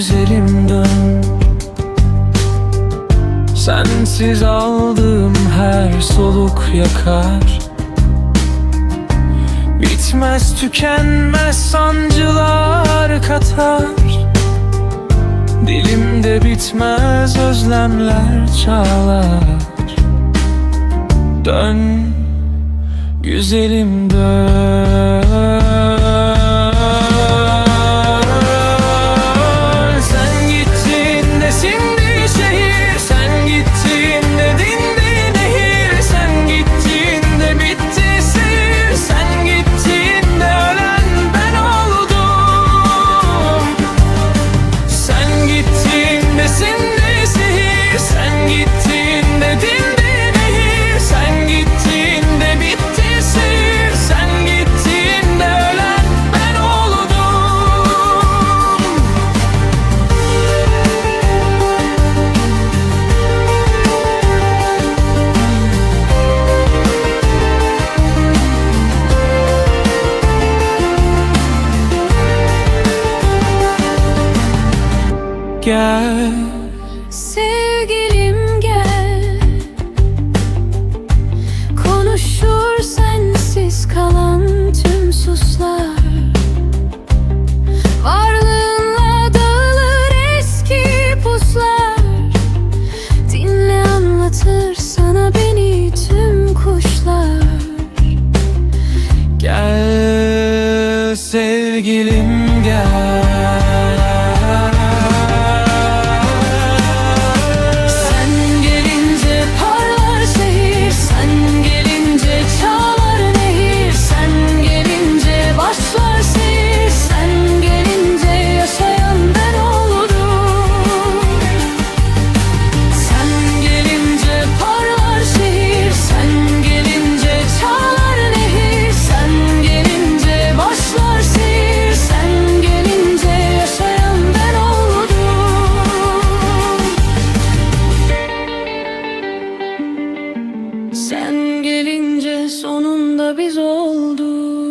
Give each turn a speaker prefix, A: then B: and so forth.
A: güzelim dön. Sensiz aldığım her soluk yakar. Bitmez tükenmez sancılar katar. Dilimde bitmez özlemler çağlar. Dön güzelim
B: dön gel. Sevgilim gel. Konuşur sensiz kalan tüm suslar. Varlığınla dağılır eski puslar. Dinle anlatır sana beni tüm kuşlar. Gel sevgilim gel. oldu.